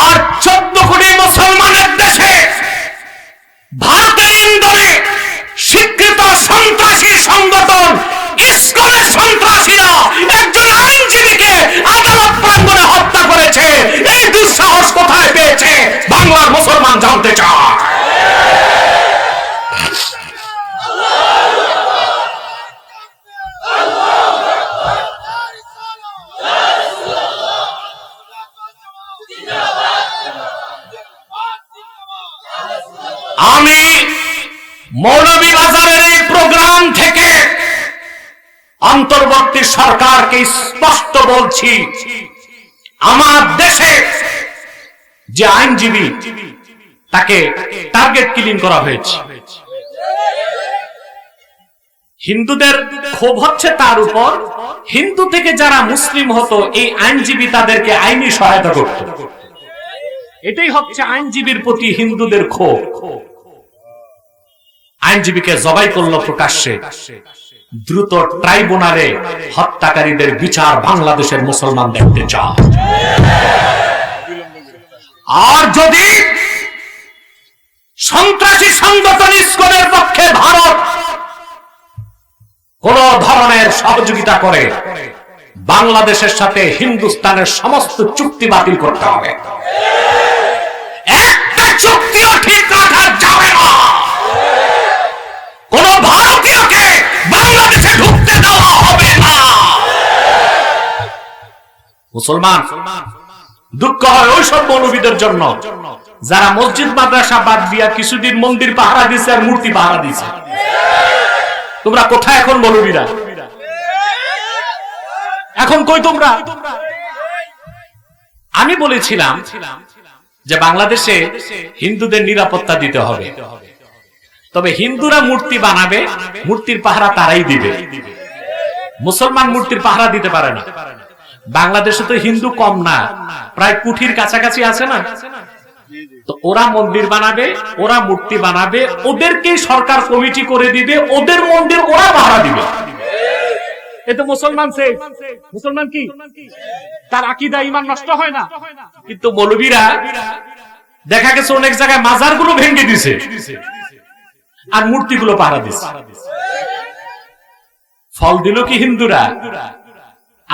আর বলছি আমার দেশে যে আইনজীবী তাকে টার্গেট কিলিং করা হয়েছে। হিন্দুদের ক্ষোভ হচ্ছে তার উপর। হিন্দু থেকে যারা মুসলিম হতো, এই আইনজীবী তাদেরকে আইনি সহায়তা করত। এটাই হচ্ছে আইনজীবীর প্রতি হিন্দুদের ক্ষোভ। আইনজীবীকে জবাই করল প্রকাশ্যে। দ্রুত ট্রাইব্যুনালে হত্যাকারীদের বিচার বাংলাদেশের মুসলমান দেখতে চায়। আর যদি সন্ত্রাসী সংগঠন ইস্কনের পক্ষে ভারত কোন ধরনের সহযোগিতা করে, বাংলাদেশের সাথে হিন্দুস্তানের সমস্ত চুক্তি বাতিল করতে হবে। একটা চুক্তিও ঠিক রাখা যাবে মুসলমান। দুঃখ হয় ওইসব মৌলবীদের জন্য, যারা মসজিদ, মাদ্রাসা বাদ দিয়া কিছুদিন মন্দির পাহারা দিছে আর মূর্তি পাহারা দিছে। তোমরা কোথায় এখন মৌলবীরা? এখন কই তোমরা? আমি বলেছিলাম যে বাংলাদেশে হিন্দুদের নিরাপত্তা দিতে হবে। তবে হিন্দুরা মূর্তি বানাবে, মূর্তির পাহারা তারাই দিবে। মুসলমান মূর্তির পাহারা দিতে পারে না। বাংলাদেশে তো হিন্দু কম না প্রায় কুঠির কাছাকাছি আছে না? তো ওরা মন্দির বানাবে ওরা মূর্তি বানাবে ওদেরকে সরকার কমিটি করে দিবে ওদের মন্দির ওরা পাহারা দিবে। এ মুসলমান সে মুসলমান কি? তার আকিদা ইমান নষ্ট হয় না? কিন্তু মৌলবীরা দেখা গেছে অনেক জায়গায় মাজারগুলো ভেঙে দিছে আর মূর্তিগুলো পাহারা দিছে। ফল দিল কি হিন্দুরা?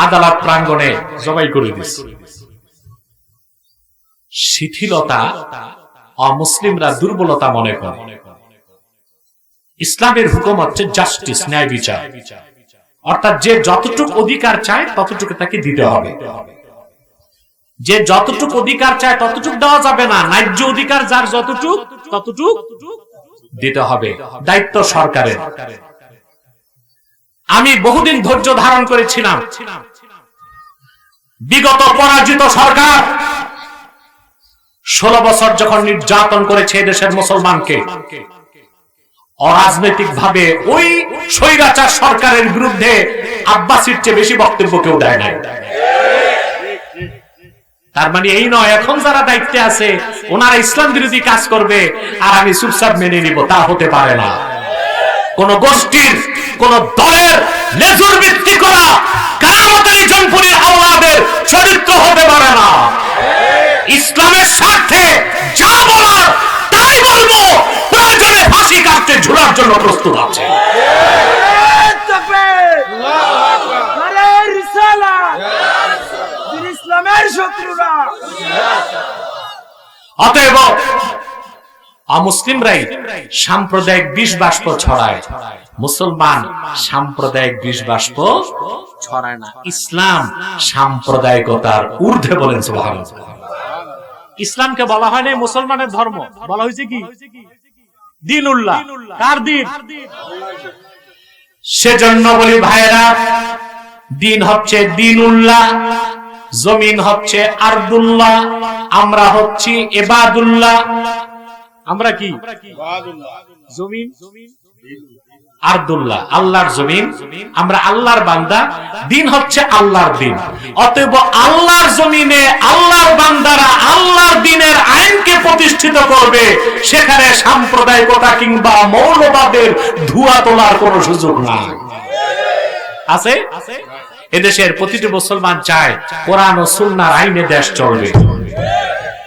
আদালত প্রাঙ্গণে জবাই করে দিছে শিথিলতা অমুসলিমরা দুর্বলতা মনে করে। ইসলামের হুকুম হচ্ছে জাস্টিস ন্যায় বিচার। অর্থাৎ যে যতটুকু অধিকার চায় ততটুকু তাকে দিতে হবে। যে যতটুকু অধিকার চায় ততটুক দেওয়া যাবে না। ন্যায্য অধিকার যার যতটুক, ততটুক দিতে হবে। দায়িত্ব সরকারের। আমি বহুদিন ধৈর্য ধারণ করেছিলাম। বিগত পরাজিত সরকার ষোলো বছর যখন নির্যাতন করেছে দেশের মুসলমানকে অরাজনৈতিক ভাবে ওই স্বৈরাচার সরকারের বিরুদ্ধে আব্বাসির চেয়ে বেশি বক্তব্য কেউ দেয় নাই। তার মানে এই নয়, এখন যারা দায়িত্বে আছে, ওনারা ইসলাম বিরোধী কাজ করবে, আর আমি চুপচাপ মেনে নিব, তা হতে পারে না। কোন গোষ্ঠীর কোন দলের লেজুর ভিত্তি করা কারামতারি জনপুরীর আওলাদের চরিত্র হতে পারে না। ইসলামের স্বার্থে যা বলার তাই বলব প্রয়োজনে ফাঁসি কাটতে ঝুলার জন্য প্রস্তুত আছে। ইসলামের শত্রুরা অতএব অমুসলিমরাই সাম্প্রদায়িক বিষ বাষ্প ছড়ায়। মুসলমান সাম্প্রদায়িক বিষ বাষ্প ছড়ায় না। ইসলাম সাম্প্রদায়িকতার ঊর্ধ্বে বলেন ইসলামকে বলা হয়নি মুসলমানের ধর্ম। বলা হয়েছে কি? দিন উল্লাহ কার দিন? সেজন্য বলি ভাইরা দিন হচ্ছে দিন উল্লাহ জমিন হচ্ছে আরদুল্লাহ, আমরা হচ্ছি এবাদুল্লাহ আমরা কি? জমিন? আরদুল্লাহ আল্লাহর জমিন। আমরা আল্লাহর বান্দা। দিন হচ্ছে আল্লাহর দিন। অতএব আল্লাহর জমিনে আল্লাহর বান্দারা আল্লাহর দিনের আইনকে প্রতিষ্ঠিত করবে। সেখানে সাম্প্রদায়িকতা কিংবা মৌলবাদের ধোয়া তোলার কোনো সুযোগ নাই। আছে। এদেশের প্রতিটি মুসলমান চায় কোরআন ও সুন্নার আইনে দেশ চলবে।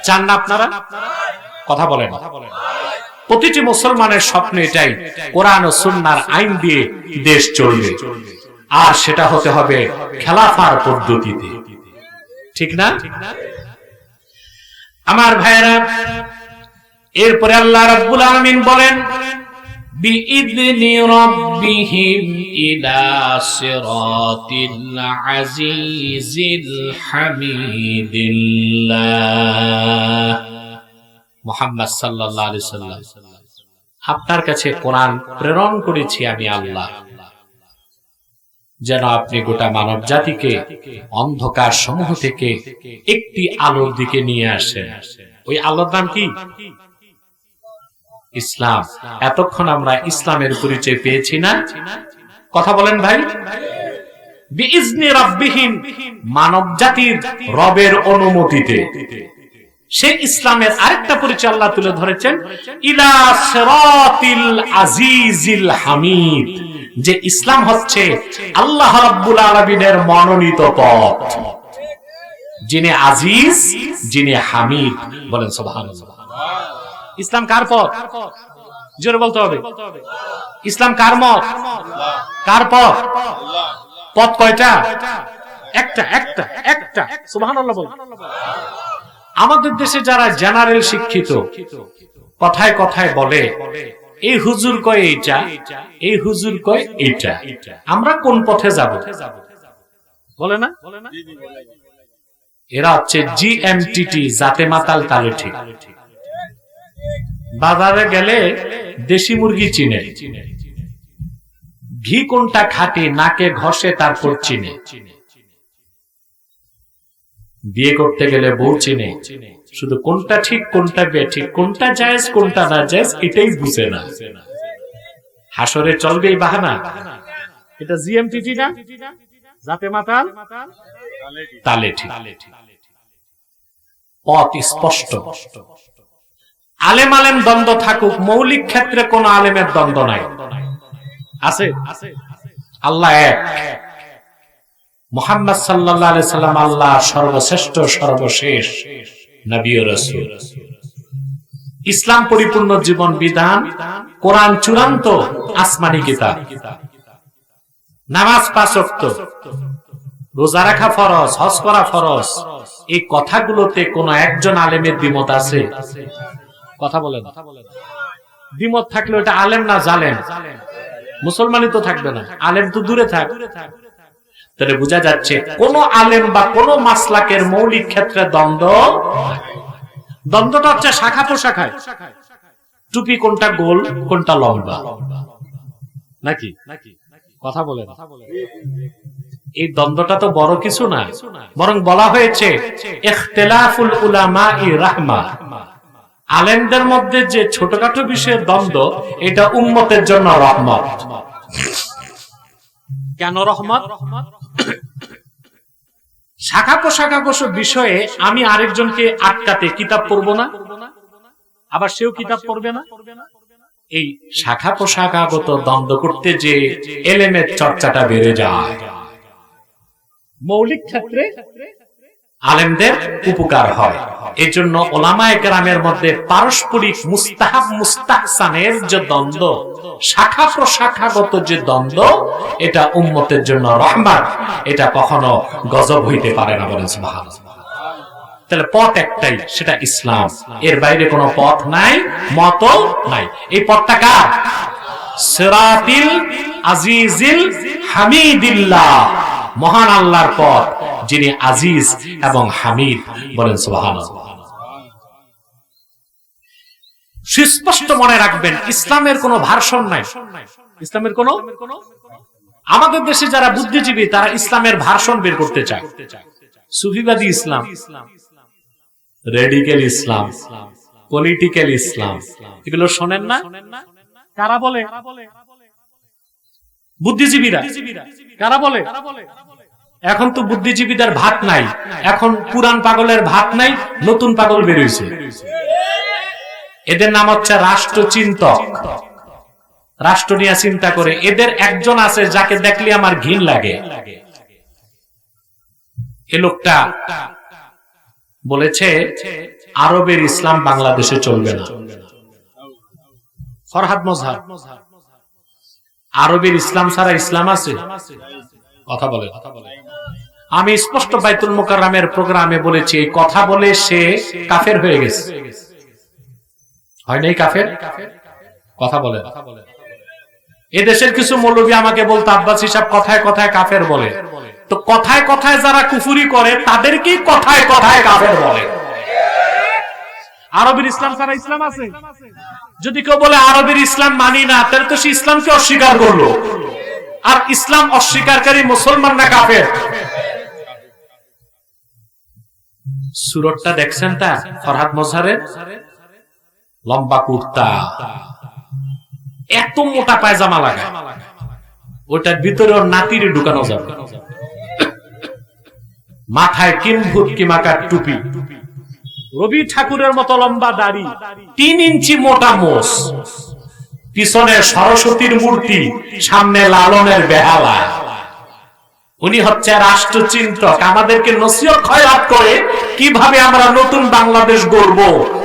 চান না আপনারা? কথা বলেন। প্রতিটি মুসলমানের স্বপ্ন এটাই, কোরআন ও সুন্নার আইন দিয়ে দেশ চলবে। আর সেটা হতে হবে খেলাফার পদ্ধতিতে। ঠিক না? আমার ভাইয়েরা, এরপরে আল্লাহ রাব্বুল আলামিন বলেন বিইذনি রাব্বিহিম ইলা সিরাতিল আজিজিল হামিদিল্লাহ। মোহাম্মদ আলাইহি সাল্লাম আপনার কাছে কোরআন প্রেরণ করেছি আমি আল্লাহ। যেন আপনি গোটা মানব জাতিকে অন্ধকার সমূহ থেকে একটি আলোর দিকে নিয়ে আসেন। ওই আলোর নাম কি? ইসলাম। এতক্ষণ আমরা ইসলামের পরিচয় পেয়েছি না? কথা বলেন ভাই। রাব্বিহিম মানব জাতির রবের অনুমতিতে। সে ইসলামের আরেকটা পরিচয় আল্লাহ তুলে ধরেছেন, ইলা সিরাতিল আজিজিল হামিদ যে ইসলাম হচ্ছে আল্লাহ রাব্বুল আলামিনের মনোনীত পথ। যিনি আজিজ, যিনি হামিদ। বলেন সুবহানাল্লাহ। ইসলাম কার পথ? জোরে বলতে হবে। ইসলাম কার মত? কার পথ? পথ কয়টা? একটা একটা একটা। সুবহানাল্লাহ বল আমাদের দেশে যারা জেনারেল শিক্ষিত, কথায় কথায় বলে, এই হুজুর কয় এইটা? এই হুজুর কয় এইটা? আমরা কোন পথে যাব? বলে না? এরা হচ্ছে জিএমটিটি জাতে মাতাল তালে ঠিক। বাজারে গেলে দেশি মুরগি চিনে। ঘি কোনটা খাটে, নাকে ঘষে তারপর চিনে চিনে। বিয়ে করতে গেলে বউ চিনে। শুধু কোনটা ঠিক কোনটা বেঠিক কোনটা জায়েজ কোনটা না জায়েজ এটাই বুঝে না। হাসরে চলবে এই বাহানা। এটা জিএমটিটি না? যাতে মাতাল? তালে ঠিক। পথ স্পষ্ট। আলেম আলেম দ্বন্দ্ব থাকুক মৌলিক ক্ষেত্রে কোন আলেমের দ্বন্দ্ব নাই। আছে? আল্লাহ এক। মোহাম্মদ আলাইহি সাল্লাম আল্লাহ সর্বশ্রেষ্ঠ, সর্বশেষ নবী ইসলাম পরিপূর্ণ জীবন বিধান, কোরআন চূড়ান্ত, আসমানি কিতাব। নামাজ পাঁচ ওয়াক্ত। রোজা রাখা ফরজ, হজ করা ফরজ। এই কথাগুলোতে কোন একজন আলেমের দ্বিমত আছে? কথা বলেন। দ্বিমত থাকলে ওটা আলেম না জালেম। মুসলমানই তো থাকবে না। আলেম তো দূরে থাক। তাহলে বোঝা যাচ্ছে, কোন আলেম বা কোন মাসলাকের মৌলিক ক্ষেত্রে দ্বন্দ্ব দ্বন্দ্বটা হচ্ছে শাখা প্রশাখায়। টুপি কোনটা গোল, কোনটা লম্বা? নাকি? কথা বলেন এই দ্বন্দ্বটা তো বড় কিছু না, বরং বলা হয়েছে, ইখতিলাফুল উলামা রাহমা। আলেমদের মধ্যে যে ছোটখাটো বিষয়ের দ্বন্দ্ব, এটা উম্মতের জন্য রহমত। কেন রহমত? শাখা পোশাখা বিষয়ে আমি আরেকজনকে আটকাতে কিতাব পড়ব না? আবার সেও কিতাব পড়বে না? এই শাখা পোশাকাগত দ্বন্দ্ব করতে যে এলেমের চর্চাটা বেড়ে যায়। মৌলিক ক্ষেত্রে আলেমদের উপকার হয়। এই জন্য ওলামায়ে কেরামের মধ্যে পারস্পরিক মুস্তাহাব, মুস্তাহসানের যে দ্বন্দ্ব, শাখা প্রশাখাগত যে দ্বন্দ্ব, এটা উম্মতের জন্য রহমান। এটা কখনো গজব হইতে পারে না সুবহানাল্লাহ। তাহলে পথ একটাই, সেটা ইসলাম। এর বাইরে কোনো পথ নাই মত নাই। এই পথটা কার? সিরাতিল আজিজিল হামিদিল্লাহ। মহান আল্লাহর পথ। যিনি আজিজ এবং হামিদ বলেন সুবহানাল্লাহ। সুস্পষ্ট মনে রাখবেন ইসলামের কোনো ভার্সন নাই। ইসলামের কোন? আমাদের দেশে যারা বুদ্ধিজীবী তারা ইসলামের ভার্সন বের করতে চায়। সুফিবাদী ইসলাম রেডিক্যাল ইসলাম পলিটিক্যাল ইসলাম এগুলো শোনেন না? কারা বলে? বুদ্ধিজীবীরা কারা বলে? এখন তো বুদ্ধিজীবীদের ভাত নাই। এখন পুরান পাগলের ভাত নাই, নতুন পাগল বেরোইছে। এদের নাম হচ্ছে রাষ্ট্রচিন্তক। রাষ্ট্র নিয়ে চিন্তা করে, এদের একজন আছে যাকে দেখলে আমার ঘিন লাগে। এ লোকটা বলেছে, আরবের ইসলাম বাংলাদেশে চলবে না। ফরহাদ মজহার, আরবের ইসলাম ছাড়া ইসলাম আছে? কথা বলে আমি স্পষ্ট বাইতুল মোকাররামের প্রোগ্রামে বলেছি, এই কথা বলে সে কাফের হয়ে গেছে। হয় নাই কাফের? কথা বলে। এদেশের কিছু মৌলবী আমাকে বলতো, আব্বাস হিসাব কথায় কথায় কাফের বলে। তো কথায় কথায় যারা কুফুরি করে, তাদেরকেই কথায় কথায় কাফের বলে। আরবের ইসলাম ইসলাম আছে? যদি কেউ বলে, আরবের ইসলাম মানি না, তাহলে তো সে ইসলামকে অস্বীকার করল। আর ইসলাম অস্বীকারী মুসলমান না কাফের। সুরতটা দেখছেন তা? ফরহাদ মজহারের লম্বা কুর্তা। এত মোটা পায়জামা লাগা ওটার ভিতরে ওর নাতিরে ঢুকানো যাবে। মাথায় কিনভূত কিমাকার টুপি। রবি ঠাকুরের মতো লম্বা দাড়ি। তিন ইঞ্চি মোটা মোষ। পিছনে সরস্বতীর মূর্তি, সামনে লালনের বেহালা উনি হচ্ছে রাষ্ট্রচিন্তক। আমাদেরকে নসিহত খয়রাত করে কীভাবে আমরা নতুন বাংলাদেশ গড়ব।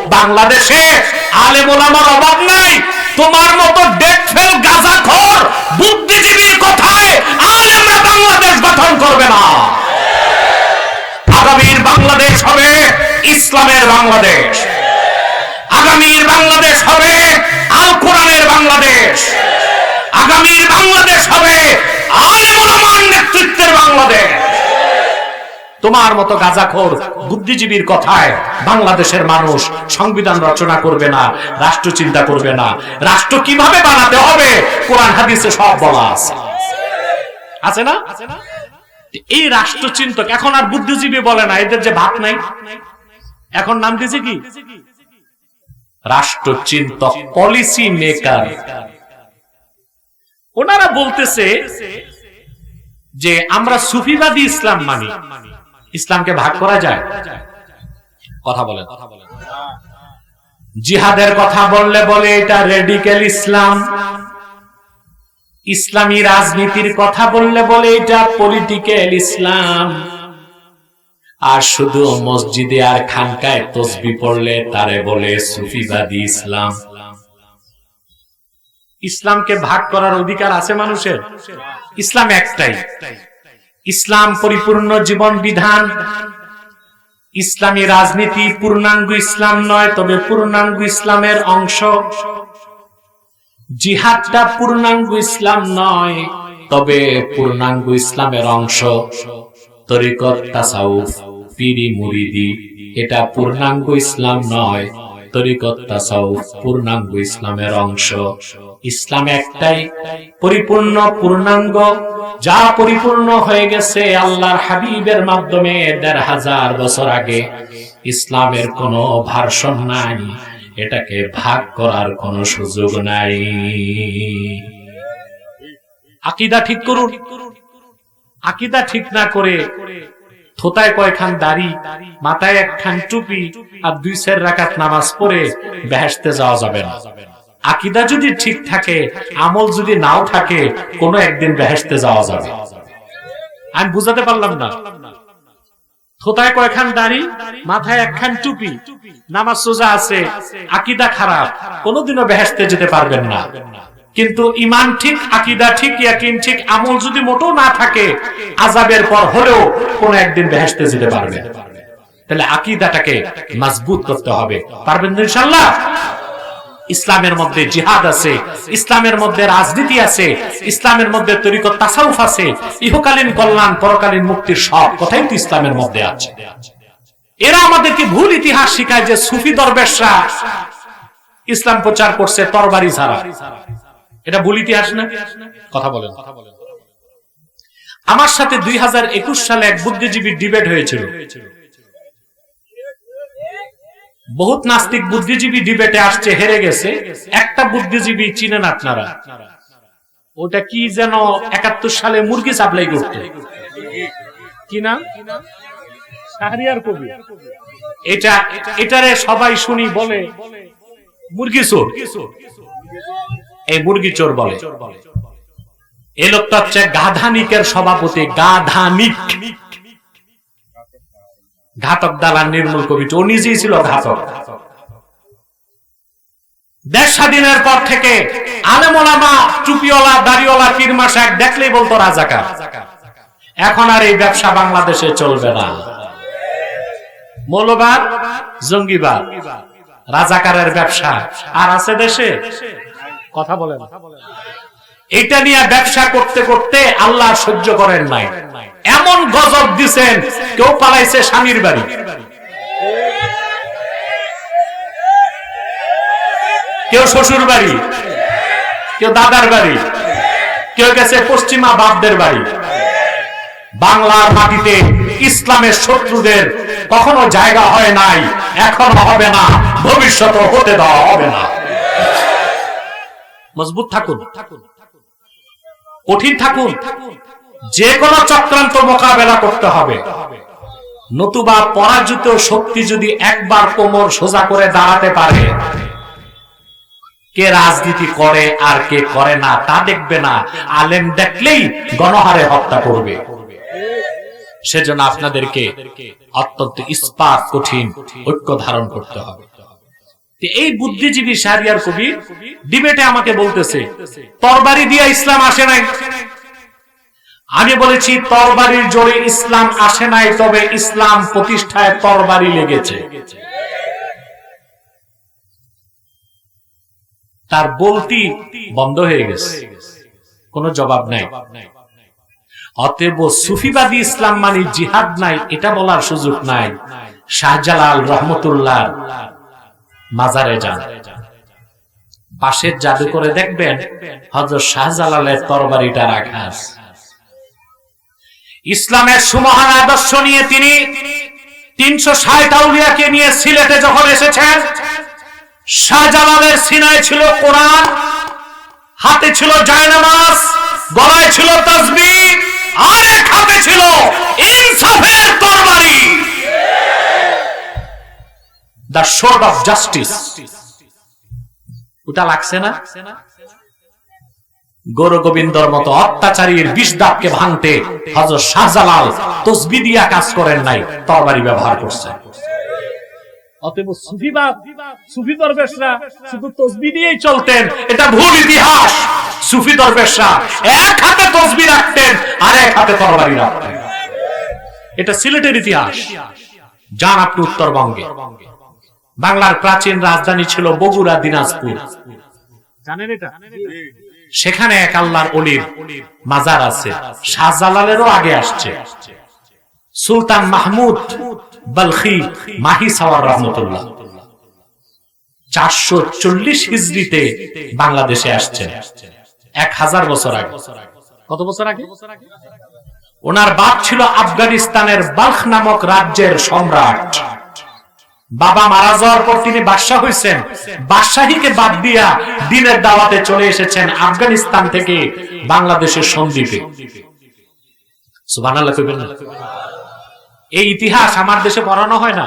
বাংলাদেশে আলেমুল আমার অভাব নাই। তোমার মতো ডেকফেল গাজাখোর বুদ্ধিজীবীর কথায় আলেমরা বাংলাদেশ গঠন করবে না। আগামীর বাংলাদেশ হবে ইসলামের বাংলাদেশ। আগামীর বাংলাদেশ হবে আল কোরআনের বাংলাদেশ। আগামীর বাংলাদেশ হবে আলেমুলামার নেতৃত্বের বাংলাদেশ। তোমার মতো গাজাখোর বুদ্ধিজীবীর কথায় বাংলাদেশের মানুষ সংবিধান রচনা করবে না, রাষ্ট্র চিন্তা করবে না। রাষ্ট্র কীভাবে বানাতে হবে? কোরআন, হাদিসে সব বলা আছে। আছে না? এই রাষ্ট্রচিন্তক এখন আর বুদ্ধিজীবী বলে না, এদের যে ভাত নাই। এখন নাম দিয়েছে কি? রাষ্ট্রচিন্তক পলিসি মেকার ওনারা বলতেছে যে আমরা সুফিবাদী ইসলাম মানি। ইসলামকে ভাগ করা যায়? কথা বলেন। জিহাদের কথা বললে বলে এটা রেডিক্যাল ইসলাম। ইসলামী রাজনীতির কথা বললে বলে এটা পলিটিক্যাল ইসলাম। আর শুধু মসজিদে আর খানকায় তসবি পড়লে তারে বলে সুফিবাদী ইসলাম। ইসলামকে ভাগ করার অধিকার আছে মানুষের? ইসলাম একটাই। ইসলাম পরিপূর্ণ জীবন বিধান। ইসলামী রাজনীতি পূর্ণাঙ্গ ইসলাম নয়, তবে পূর্ণাঙ্গ ইসলামের অংশ। জিহাদটা পূর্ণাঙ্গ ইসলাম নয়, তবে পূর্ণাঙ্গ ইসলামের অংশ। তরিকত, তাসাউফ, পিরি, মুরিদি, এটা পূর্ণাঙ্গ ইসলাম নয়, তরিকত, তাসাউফ পূর্ণাঙ্গ ইসলামের অংশ। ইসলাম একটাই পরিপূর্ণ পূর্ণাঙ্গ, যা পরিপূর্ণ হয়ে গেছে আল্লাহর হাবিবের মাধ্যমে দেড় হাজার বছর আগে। ইসলামের কোনো ভার্সন নাই, এটাকে ভাগ করার কোনো সুযোগ নাই। আকিদা ঠিক করুন। আকিদা ঠিক না করে থোতায় কয়খান দাড়ি, মাথায় একখান টুপি আর দুই সের রাকাত নামাজ পড়ে বেহেশতে যাওয়া যাবে না। আকিদা যদি ঠিক থাকে, আমল যদি নাও থাকে, কোনো একদিন বেহেশতে যাওয়া যাবে। আমি বুঝাতে পারলাম না। থোতায় দাড়ি, মাথায় একখান টুপি, নামাজ সোজা আছে, আকিদা খারাপ, কোনোদিনও যেতে পারবেন না। কিন্তু ইমান ঠিক, আকিদা ঠিক, ইয়াকিন ঠিক, আমল যদি মোটেও না থাকে আজাবের পর হলেও কোন একদিন বেহেশতে যেতে পারবে তাহলে আকিদাটাকে মজবুত করতে হবে। পারবেন ইনশাল্লাহ ইসলামের মধ্যে জিহাদ আছে, ইসলামের মধ্যে রাজনীতি আছে, ইসলামের মধ্যে তরিকত তাসাউফ আছে, ইহকালীন কল্যাণ, পরকালীন মুক্তির সব কথাই তো ইসলামের মধ্যে আছে। এরা আমাদেরকে ভুল ইতিহাস শিখায় যে সুফি দরবেশরা ইসলাম প্রচার করছে তরবারি ছাড়া এটা ভুল ইতিহাস না? কথা বলেন। আমার সাথে দুই হাজার একুশ সালে এক বুদ্ধিজীবী ডিবেট হয়েছিল। বহুত নাস্তিক বুদ্ধিজীবী ডিবেটে আসছে, হেরে গেছে। একটা বুদ্ধিজীবী চিনেন আপনারা। ওটা কি যেন একাত্তর সালে মুরগি সাপ্লাই করত? কি নাম? এটা, এটারে সবাই শুনি বলে, মুরগি চোর। এই মুরগি চোর বলে। এই লোকটা হচ্ছে গাধানিকের সভাপতি, গাধানিক। ঘাতক দালান নির্মূল কমিটি, ও নিজেই ছিল ঘাতক। দেশ স্বাধীনের পর থেকে আলেমোলামা টুপিওয়ালা, দাড়িওয়ালা পীরমা সাহেব দেখলেই বলতো রাজাকার। এখন আর এই ব্যবসা বাংলাদেশে চলবে না। মৌলবাদ, জঙ্গিবাদ, রাজাকারের ব্যবসা। আর আছে দেশে? কথা বলেন। এটা নিয়ে ব্যবসা করতে করতে আল্লাহ সহ্য করেন নাই। এমন গজব দিছেন, কেউ পালাইছে স্বামীর বাড়ি। কেউ শ্বশুর বাড়ি, কেউ দাদার বাড়ি, কেউ গেছে পশ্চিমা বাপদের বাড়ি। বাংলার মাটিতে ইসলামের শত্রুদের কখনো জায়গা হয় নাই, এখন হবে না ভবিষ্যতে হতে দেওয়া হবে না। মজবুত থাকুন থাকুন। কঠিন থাকুন। যে কোনো চক্রান্ত মোকাবেলা করতে হবে। নতুবা পরাজিত শক্তি যদি একবার কোমর সোজা করে দাঁড়াতে পারে, কে রাজনীতি করে আর কে করে না, তা দেখবে না। আলেম দেখলেই গণহারে হত্যা করবে। সেজন্য আপনাদেরকে অত্যন্ত ইস্পাত, কঠিন ঐক্য ধারণ করতে হবে। এই বুদ্ধিজীবী শাহরিয়ার কবি ডিবেটে আমাকে বলতেছে, তরবারি দিয়ে ইসলাম আসে নাই। আমি বলেছি, তরবারির জোরে ইসলাম আসে নাই, তবে ইসলাম প্রতিষ্ঠায় তরবারি লেগেছে। তার বলতি বন্ধ হয়ে গেছে। কোনো জবাব নাই। অতএব সুফিবাদী ইসলাম মানে জিহাদ নাই, এটা বলার সুযোগ নাই। শাহজালাল রহমতুল্লাহ মাজারে যান পাশের জাদু করে দেখবেন হজরত শাহজালালের তরবারিটা রাখা। ইসলামের সুমহান আদর্শ নিয়ে তিনি তিনশো ষাট আউলিয়াকে নিয়ে সিলেটে যখন এসেছেন, শাহজালালের সিনায় ছিল কোরআন, হাতে ছিল জায়নামাজ, গলায় ছিল তসবি আর এক হাতে ছিল ইনসাফের তরবারি দ্য শোর্ড অফ জাস্টিস ওটা লাগছে না? গৌর গোবিন্দর মতো অত্যাচারীর বিষ দাপকে ভাঙতে হজরত শাহজালাল তসবি দিয়া কাজ করেন নাই তরবারি ব্যবহার করছেন অতএব সুফিবাদ সুফি দরবেশরা শুধু তসবি দিয়েই চলতেন। এটা ভুল ইতিহাস। সুফি দরবেশরা এক হাতে তসবি রাখতেন আর এক হাতে তরবারি রাখতেন। এটা সিলেটের ইতিহাস। যান আপনি উত্তরবঙ্গে। বাংলার প্রাচীন রাজধানী ছিল বগুড়া দিনাজপুর। জানেন এটা? সেখানে এক আল্লাহর অলির মাজার আছে। শাহজালালেরও আগে আসছে। সুলতান মাহমুদ বলখি মাহি সাওয়ার রহমতুল্লাহ। চারশো চল্লিশ হিজড়িতে বাংলাদেশে আসছেন। এক হাজার বছর আগে। কত বছর আগে? ওনার বাপ ছিল আফগানিস্তানের বালখ নামক রাজ্যের সম্রাট। বাবা মারা যাওয়ার পর তিনি বাদশাহ হয়েছেন বাদশাহীকে বাদ দিয়া দিনের দাওয়াতে চলে এসেছেন আফগানিস্তান থেকে বাংলাদেশের সন্দ্বীপে। এই ইতিহাস আমার দেশে পড়ানো হয় না।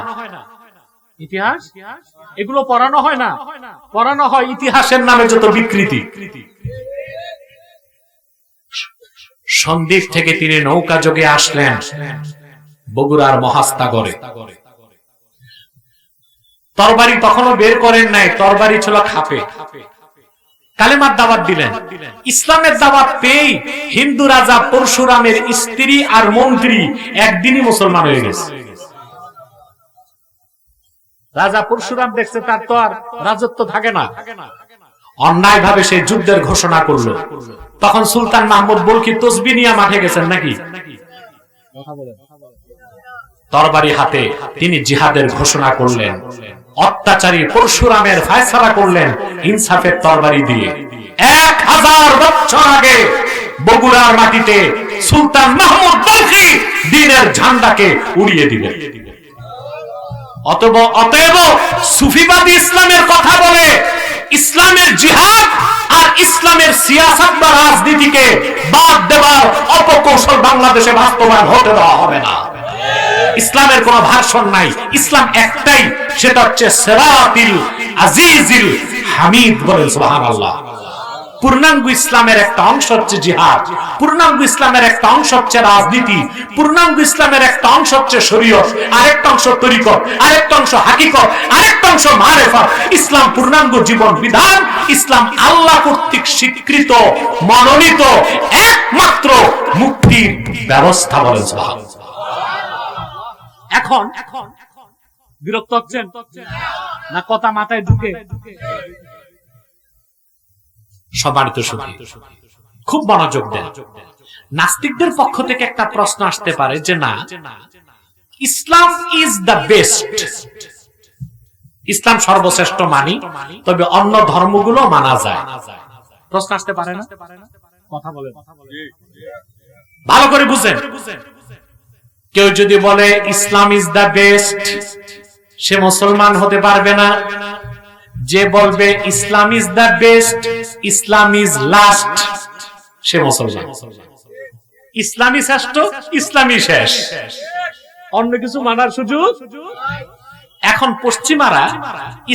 ইতিহাস? এগুলো পড়ানো হয় না। পড়ানো হয় ইতিহাসের নামে যত বিকৃতি। সন্দ্বীপ থেকে তিনি নৌকা যোগে আসলেন বগুড়ার মহাস্তাগরে। তরবারি তখনও বের করেন নাই, তরবারি ছিল খাপে। কালেমার দাওয়াত দিলেন। ইসলামের দাওয়াত পেয়েই হিন্দু রাজা পরশুরামের স্ত্রী আর মন্ত্রী একদিনই মুসলমান হয়ে গেছে। রাজা পরশুরাম দেখছে তার তো আর রাজত্ব থাকে না। অন্যায় ভাবে সে যুদ্ধের ঘোষণা করল। তখন সুলতান মাহমুদ বলকি তসবি নিয়ে মাঠে গেছেন নাকি? তরবারি হাতে তিনি জিহাদের ঘোষণা করলেন। অত্যাচারী পরশুরামের ফায়সালা করলেন ইনসাফের তরবারি দিয়ে। এক হাজার বছর আগে বগুড়ার মাটিতে সুলতান মাহমুদ বলকি দিনের ঝান্ডাকে উড়িয়ে দিলেন। অতএব অতএব সুফিবাদী ইসলামের কথা বলে ইসলামের জিহাদ আর ইসলামের সিয়াসত বা রাজনীতিকে বাদ দেওয়ার অপকৌশল বাংলাদেশে বাস্তবায়ন হতে দেওয়া হবে না। ইসলামের কোন ভার্সন নাই। ইসলাম একটাই, সেটা হচ্ছে সেরাতিল আজিজিল হামিদ বলেন, সুবহানাল্লাহ। পূর্ণাঙ্গ ইসলামের একটা অংশ হচ্ছে জিহাদ। পূর্ণাঙ্গ ইসলামের একটা অংশ হচ্ছে রাজনীতি। পূর্ণাঙ্গ ইসলামের একটা অংশ হচ্ছে শরীয়ত। আরেকটা অংশ তরিকত। আরেকটা অংশ হাকিকত। আরেকটা অংশ মারেফা ইসলাম পূর্ণাঙ্গ জীবন বিধান। ইসলাম আল্লাহ কর্তৃক স্বীকৃত, মনোনীত, একমাত্র মুক্তির ব্যবস্থা বলে সুবহানাল্লাহ। এখন বিরক্ত হচ্ছেন? না কথা মাথায় ঢুকে? সম্মানিত সুধী খুব মনোযোগ দেন। নাস্তিকদের পক্ষ থেকে একটা প্রশ্ন আসতে পারে যে না ইসলাম ইজ দ্য বেস্ট ইসলাম সর্বশ্রেষ্ঠ মানি তবে অন্য ধর্মগুলো মানা যায়। প্রশ্ন আসতে পারে না? কথা বলেন। ভালো করে বুঝেন। কেউ যদি বলে, ইসলাম ইজ দ্য বেস্ট সে মুসলমান হতে পারবে না। যে বলবে, Islam is the best Islam is last সে মুসলমান। ইসলামী শ্রেষ্ঠ ইসলামী শেষ। অন্য কিছু মানার সুযোগ? এখন পশ্চিমারা,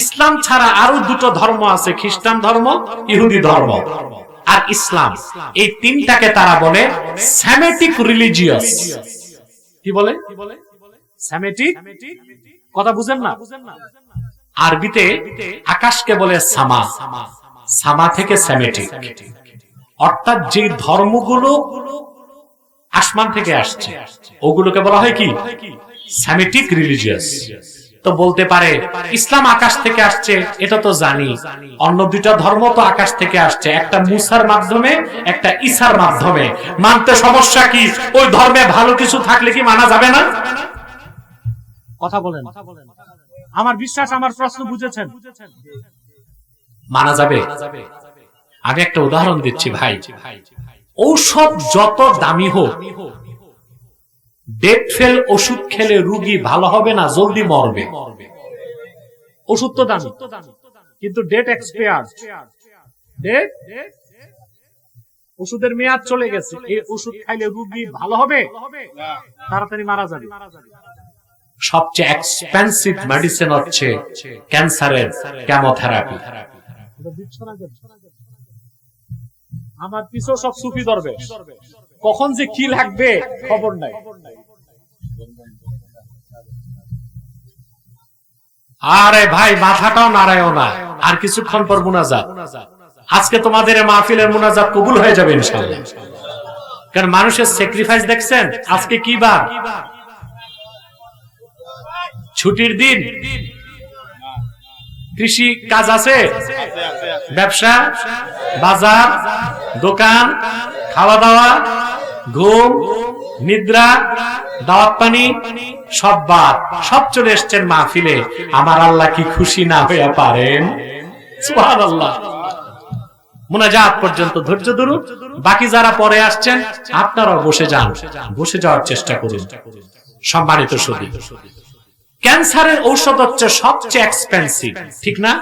ইসলাম ছাড়া আরও দুটো ধর্ম আছে, খ্রিস্টান ধর্ম, ইহুদি ধর্ম। আর ইসলাম, এই তিনটাকে তারা বলে সেমেটিক রিলিজিয়াস কি বলে? সেমেটিক কথা বুঝেন না। আরবিতে আকাশকে বলে সামা। সামা থেকে স্যামেটিক অর্থাৎ যে ধর্মগুলো আসমান থেকে আসছে, ওগুলোকে বলা হয় কি? সেমেটিক রিলিজিয়াস তো বলতে পারে ইসলাম আকাশ থেকে আসছে এটা তো জানি। অন্য দুইটা ধর্ম তো আকাশ থেকে আসছে একটা মুসার মাধ্যমে একটা ঈসার মাধ্যমে। মানতে সমস্যা কি? ওই ধর্মে ভালো কিছু থাকলে কি মানা যাবে না? কথা বলেন। আমার বিশ্বাস আমার প্রশ্ন বুঝেছেন। মানা যাবে? আমি একটা উদাহরণ দিচ্ছি ভাই। ঔষধ যত দামি হোক ডেট ফেল ওষুধ খেলে রুগী ভালো হবে না জলদি মরবে। ওষুধ তো দামি। কিন্তু ডেট এক্সপায়ার ডেট ওষুধের মেয়াদ চলে গেছে। এই ওষুধ খাইলে রুগী ভালো হবে? তাড়াতাড়ি মারা যাবে। সবচেয়ে এক্সপেন্সিভ মেডিসিন হচ্ছে ক্যান্সারের কেমোথেরাপি? আমার পিছু সব সুফি ধরবে। কখন যে কি লাগবে, খবর নাই। আরে ভাই, মাথাটাও নাড়ায়ও না। আর কিছুক্ষণ পর মুনাজাত। আজকে তোমাদের মাহফিলের মুনাজাত কবুল হয়ে যাবে ইনশাআল্লাহ। কারণ মানুষের স্যাক্রিফাইস দেখছেন, আজকে কি বার? ছুটির দিন। কৃষি কাজ আছে? ব্যবসা, বাজার, দোকান খাওয়া দাওয়া ঘুম, নিদ্রা, দাওয়াত পানি, সব বাদ। সব চলে এসছেন মাহফিলে। আমার আল্লাহ কি খুশি না হইয়া পারেন? সুবহানাল্লাহ। মুনাজাত পর্যন্ত ধৈর্য ধরুন। বাকি যারা পরে আসছেন, আপনারাও বসে যান। বসে যাওয়ার চেষ্টা করুন। সম্মানিত সুদী। ক্যান্সারের ঔষধ হচ্ছে সবচেয়ে এক্সপেন্সিভ ঠিক না?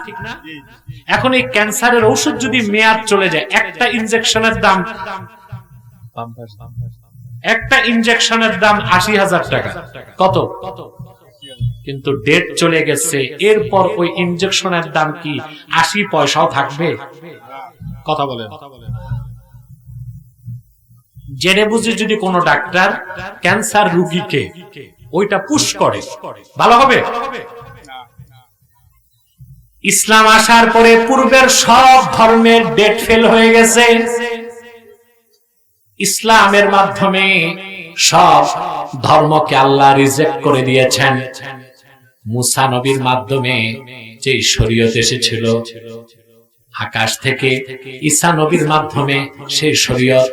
এখন এই ক্যান্সারের ঔষধ যদি মেয়াদ চলে যায়, একটা ইনজেকশনের দাম একটা ইনজেকশনের দাম আশি হাজার টাকা। কত? কিন্তু ডেট চলে গেছে, এরপর ওই ইনজেকশনের দাম কি আশি পয়সাও থাকবে? কথা বলেন। জেনে বুঝে যদি কোনো ডাক্তার ক্যান্সার রুগীকে ওইটা পুশ করে। ভালো হবে? ইসলাম আসার পরে পূর্বের সব ধর্মের ডেট ফেল হয়ে গেছে। ইসলামের মাধ্যমে সব ধর্মকে আল্লাহ রিজেক্ট করে দিয়েছেন। মুসা নবীর মাধ্যমে যে শরীয়ত এসেছিল আকাশ থেকে ঈসা নবীর মাধ্যমে সেই শরীয়ত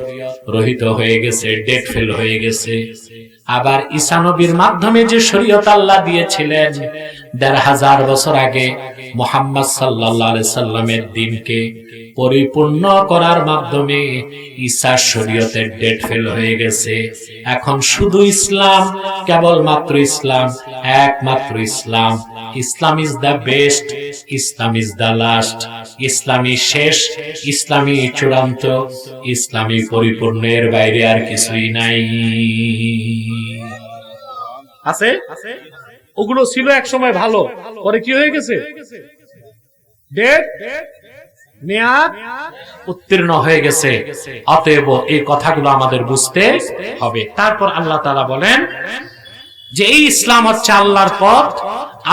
রহিত হয়ে গেছে ডেট ফেল হয়ে গেছে। আবার ঈসা নবীর মাধ্যমে যে শরীয়ত আল্লাহ দিয়েছিলেন দেড় হাজার বছর আগে মোহাম্মদ সাল্লাহ সাল্লামের দিনকে পরিপূর্ণ করার মাধ্যমে ঈসার শরীয়তের ডেট ফেল হয়ে গেছে। এখন শুধু ইসলাম, কেবলমাত্র ইসলাম, একমাত্র ইসলাম। Islam is the best, Islam is the last. ইসলামী শেষ ইসলামী চূড়ান্ত ইসলামী পরিপূর্ণের বাইরে আর কিছুই নাই। আছে? ওগুলো ছিল এক সময় ভালো। পরে কি হয়ে গেছে? উত্তীর্ণ হয়ে গেছে। অতএব এই কথাগুলো আমাদের বুঝতে হবে। তারপর আল্লাহ বলেন, যে এই ইসলাম হচ্ছে আল্লাহর পথ,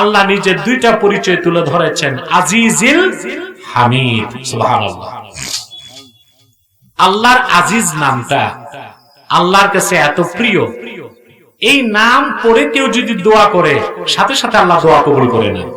আল্লাহ নিজের দুইটা পরিচয় তুলে ধরেছেন, আজিজিল হামিদ। আল্লাহর আজিজ নামটা আল্লাহর কাছে এত প্রিয় এই নাম পড়ে কেউ যদি দোয়া করে সাথে সাথে আল্লাহ দোয়া কবুল করে নেন